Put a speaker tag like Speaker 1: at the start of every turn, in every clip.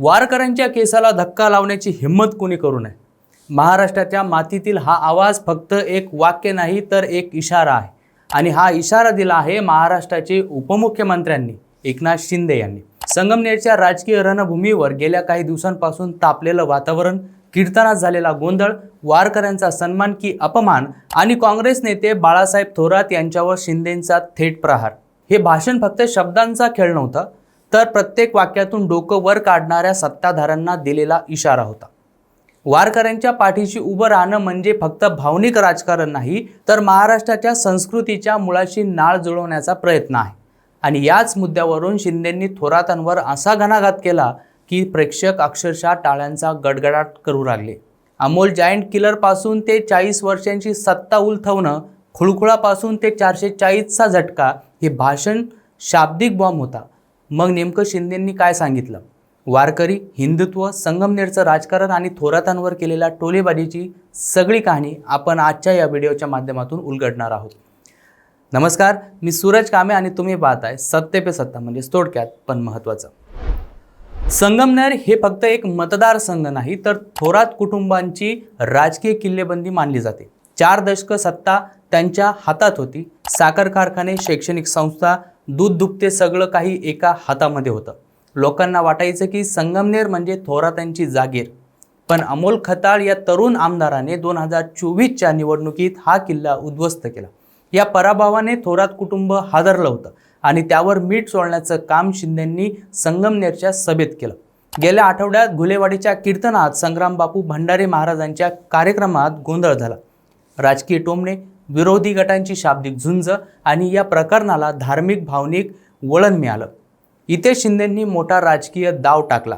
Speaker 1: वारकऱ्यांच्या केसाला धक्का लावण्याची हिंमत कोणी करू नये? महाराष्ट्राच्या मातीतील हा आवाज फक्त एक वाक्य नाही तर एक इशारा आहे. आणि हा इशारा दिला आहे महाराष्ट्राचे उपमुख्यमंत्र्यांनी एकनाथ शिंदे यांनी. संगमनेरच्या राजकीय रणभूमीवर गेल्या काही दिवसांपासून तापलेलं वातावरण कीर्तनात झालेला गोंधळ वारकऱ्यांचा सन्मान की अपमान आणि काँग्रेस नेते बाळासाहेब थोरात यांच्यावर शिंदेंचा थेट प्रहार. हे भाषण फक्त शब्दांचा खेळ नव्हता तर प्रत्येक वाक्यातून डोकं वर काढणाऱ्या सत्ताधाऱ्यांना दिलेला इशारा होता. वारकऱ्यांच्या पाठीशी उभं राहणं म्हणजे फक्त भावनिक राजकारण नाही तर महाराष्ट्राच्या संस्कृतीच्या मुळाशी नाळ जुळवण्याचा प्रयत्न आहे. आणि याच मुद्द्यावरून शिंदेंनी थोरातांवर असा घणाघात केला की प्रेक्षक अक्षरशः टाळ्यांचा गडगडाट करू लागले. अमोल जायंट किलरपासून ते चाळीस वर्षांची सत्ता उलथवणं खुळखुळापासून ते चारशे चाळीसचा झटका हे भाषण शाब्दिक बॉम्ब होता. मग नेमकं शिंदेंनी काय सांगितलं? वारकरी हिंदुत्व संगमनेरचं राजकारण आणि थोरातांवर केलेल्या टोलेबाजीची सगळी कहाणी आपण आजच्या या व्हिडिओच्या माध्यमातून उलगडणार आहोत. नमस्कार मी सूरज कामे आणि तुम्ही पाहताय सत्य पे सत्ता म्हणजे थोडक्यात पण महत्त्वाचं. संगमनेर हे फक्त एक मतदारसंघ नाही तर थोरात कुटुंबांची राजकीय किल्लेबंदी मानली जाते. चार दशकं सत्ता त्यांच्या हातात होती. साखर कारखाने शैक्षणिक संस्था दूध दुभते सगळं काही एका हातामध्ये होतं. लोकांना वाटायचं की संगमनेर म्हणजे थोरातांची जागीर. पण अमोल खताळ या तरुण आमदाराने दोन हजार चोवीसच्या निवडणुकीत हा किल्ला उद्ध्वस्त केला. या पराभवाने थोरात कुटुंब हादरलं होतं आणि त्यावर मीठ सोडण्याचं काम शिंदेंनी संगमनेरच्या सभेत केलं. गेल्या आठवड्यात घुलेवाडीच्या कीर्तनात संग्रामबापू भंडारे महाराजांच्या कार्यक्रमात गोंधळ झाला. राजकीय टोमणे विरोधी गटांची शाब्दिक झुंज आणि या प्रकरणाला धार्मिक भावनिक वळण मिळालं. इथे शिंदेंनी मोठा राजकीय दाव टाकला.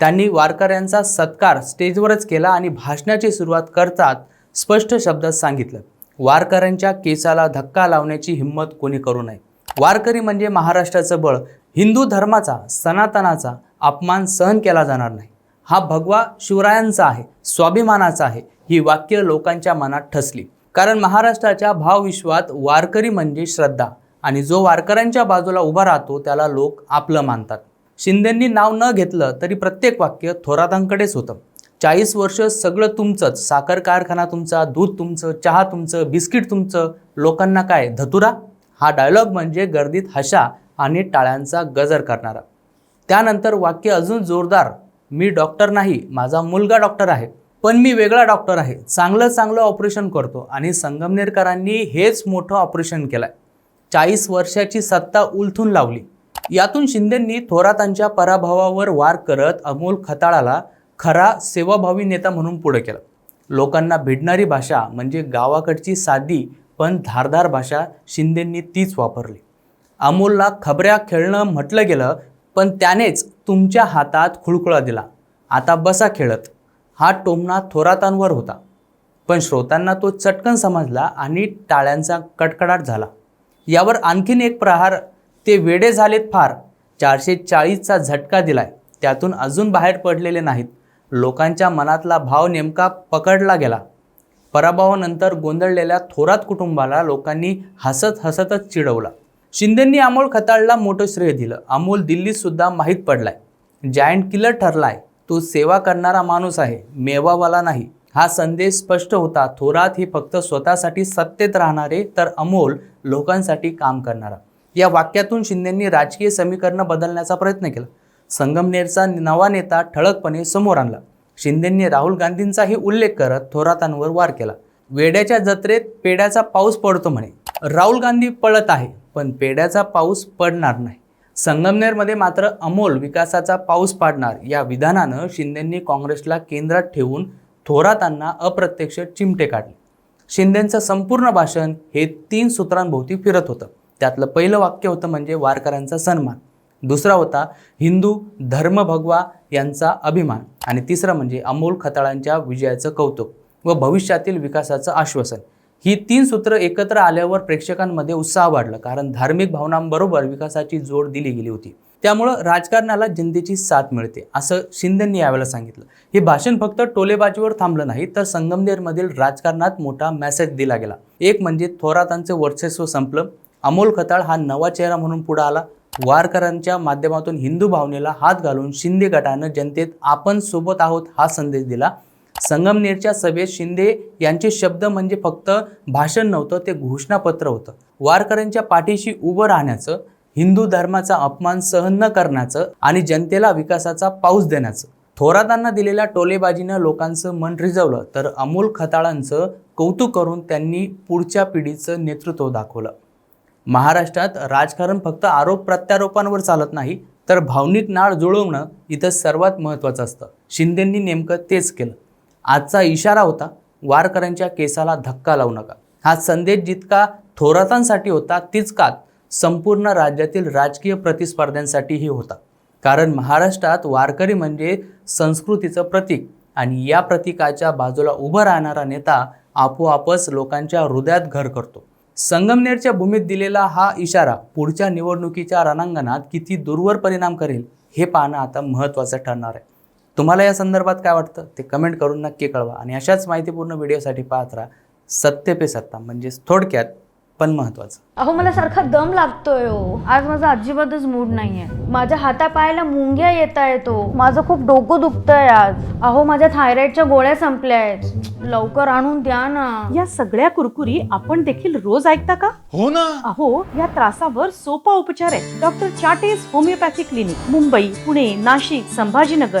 Speaker 1: त्यांनी वारकऱ्यांचा सत्कार स्टेजवरच केला आणि भाषणाची सुरुवात करतात स्पष्ट शब्दात सांगितलं. वारकऱ्यांच्या केसाला धक्का लावण्याची हिंमत कोणी करू नये. वारकरी म्हणजे महाराष्ट्राचं बळ. हिंदू धर्माचा सनातनाचा अपमान सहन केला जाणार नाही. हा भगवा शिवरायांचा आहे स्वाभिमानाचा आहे ही वाक्य लोकांच्या मनात ठसली. कारण महाराष्ट्राच्या भावविश्वात वारकरी म्हणजे श्रद्धा. आणि जो वारकऱ्यांच्या बाजूला उभा राहतो त्याला लोक आपलं मानतात. शिंदेंनी नाव न घेतलं तरी प्रत्येक वाक्य थोरातांकडेच होतं. चाळीस वर्ष सगळं तुमचंच साखर कारखाना तुमचा दूध तुमचं चहा तुमचं बिस्किट तुमचं लोकांना काय धतुरा? हा डायलॉग म्हणजे गर्दीत हशा आणि टाळ्यांचा गजर करणारा. त्यानंतर वाक्य अजून जोरदार मी डॉक्टर नाही माझा मुलगा डॉक्टर आहे. पण मी वेगळा डॉक्टर आहे. चांगलं चांगलं ऑपरेशन करतो आणि संगमनेरकरांनी हेच मोठं ऑपरेशन केलंय. चाळीस वर्षाची सत्ता उलथून लावली. यातून शिंदेंनी थोरातांच्या पराभवावर वार करत अमोल खताळाला खरा सेवाभावी नेता म्हणून पुढे केलं. लोकांना भिडणारी भाषा म्हणजे गावाकडची साधी पण धारदार भाषा शिंदेंनी तीच वापरली. अमोलला खबऱ्या खेळणं म्हटलं गेलं पण त्यानेच तुमच्या हातात खुळखुळा दिला. आता बसा खेळत. हा टोमणा थोरातांवर होता. पण श्रोतांना तो चटकन समजला आणि टाळ्यांचा कडकडाट झाला. यावर आणखीन एक प्रहार ते वेडे झालेत फार. चारशे चाळीसचा झटका दिलाय. त्यातून अजून बाहेर पडलेले नाहीत. लोकांच्या मनातला भाव नेमका पकडला गेला. पराभवानंतर गोंधळलेल्या थोरात कुटुंबाला लोकांनी हसत हसतच चिडवला. शिंदेंनी अमोल खताळला मोठं श्रेय दिलं. अमोल दिल्लीत सुद्धा माहीत पडलाय. जायंट किलर ठरलाय. तो सेवा करणारा माणूस आहे मेवावाला नाही. हा संदेश स्पष्ट होता. थोरात हे फक्त स्वतःसाठी सत्तेत राहणारे तर अमोल लोकांसाठी काम करणारा. या वाक्यातून शिंदेंनी राजकीय समीकरणं बदलण्याचा प्रयत्न केला. संगमनेरचा नवा नेता ठळकपणे समोर आणला. शिंदेंनी राहुल गांधींचाही उल्लेख करत थोरातांवर वार केला. वेड्याच्या जत्रेत पेड्याचा पाऊस पडतो म्हणे. राहुल गांधी पळत आहे पण पेड्याचा पाऊस पडणार नाही. संगमनेरमध्ये मात्र अमोल विकासाचा पाऊस पाडणार. या विधानानं शिंदेंनी काँग्रेसला केंद्रात ठेवून थोरातांना अप्रत्यक्ष चिमटे काढले. शिंदेंचं संपूर्ण भाषण हे तीन सूत्रांभोवती फिरत होतं. त्यातलं पहिलं वाक्य होतं म्हणजे वारकऱ्यांचा सन्मान. दुसरा होता हिंदू धर्म भगवा यांचा अभिमान. आणि तिसरं म्हणजे अमोल खताळांच्या विजयाचं कौतुक व भविष्यातील विकासाचं आश्वासन. ही तीन सूत्र एकत्र आल्यावर प्रेक्षकांमध्ये उत्साह वाढला कारण धार्मिक भावनांबरोबर विकासाची जोड दिली गेली होती. त्यामुळं राजकारणाला जनतेची साथ मिळते असं शिंदेंनी यावेळेला सांगितलं. हे भाषण फक्त टोलेबाजीवर थांबलं नाही तर संगमनेरमधील राजकारणात मोठा मेसेज दिला गेला. एक म्हणजे थोरातांचं वर्चस्व संपलं. अमोल खताळ हा नवा चेहरा म्हणून पुढे आला. वारकऱ्यांच्या माध्यमातून हिंदू भावनेला हात घालून शिंदे गटानं जनतेत आपण सोबत आहोत हा संदेश दिला. संगमनेरच्या सभेत शिंदे यांचे शब्द म्हणजे फक्त भाषण नव्हतं ते घोषणापत्र होतं. वारकऱ्यांच्या पाठीशी उभं राहण्याचं हिंदू धर्माचा अपमान सहन न करण्याचं आणि जनतेला विकासाचा पाऊस देण्याचं. थोरातांना दिलेल्या टोलेबाजीनं लोकांचं मन रिझवलं तर अमोल खताळांचं कौतुक करून त्यांनी पुढच्या पिढीचं नेतृत्व दाखवलं. महाराष्ट्रात राजकारण फक्त आरोप प्रत्यारोपांवर चालत नाही तर भावनिक नाळ जुळवणं इथं सर्वात महत्त्वाचं असतं. शिंदेंनी नेमकं तेच केलं. आजचा इशारा होता वारकऱ्यांच्या केसाला धक्का लावू नका. हा संदेश जितका थोरातांसाठी होता तितकाच संपूर्ण राज्यातील राजकीय प्रतिस्पर्ध्यांसाठीही होता. कारण महाराष्ट्रात वारकरी म्हणजे संस्कृतीचं प्रतीक आणि या प्रतीकाच्या बाजूला उभं राहणारा नेता आपोआपच लोकांच्या हृदयात घर करतो. संगमनेरच्या भूमीत दिलेला हा इशारा पुढच्या निवडणुकीच्या रणांगणात किती दूरवर परिणाम करेल हे पाहणं आता महत्त्वाचं ठरणार आहे. तुम्हाला या संदर्भात काय वाटतं? ते कमेंट करून नक्की कळवा आणि अशाच माहितीपूर्ण व्हिडिओसाठी पाहत राहा. सत्य पे सत्ता म्हणजेच थोडक्यात पण महत्त्वाचं.
Speaker 2: अहो मला सारखा दम लागतोय हो. आज माझा अजिबातच मूड नाहीये. माझ्या हातापायाला मुंग्या येत येतो माझं खूप डोकं दुखतंय आज. अहो माझ्या थायरॉइडच्या गोळ्या संपल्या आहेत. लवकर आणून द्या ना.
Speaker 3: या सगळ्या कुरकुरी आपण देखील रोज ऐकता का?
Speaker 4: हो ना.
Speaker 3: अहो या त्रासावर सोपा उपचार आहे डॉक्टर चाटेज होमिओपॅथी क्लिनिक मुंबई पुणे नाशिक संभाजीनगर.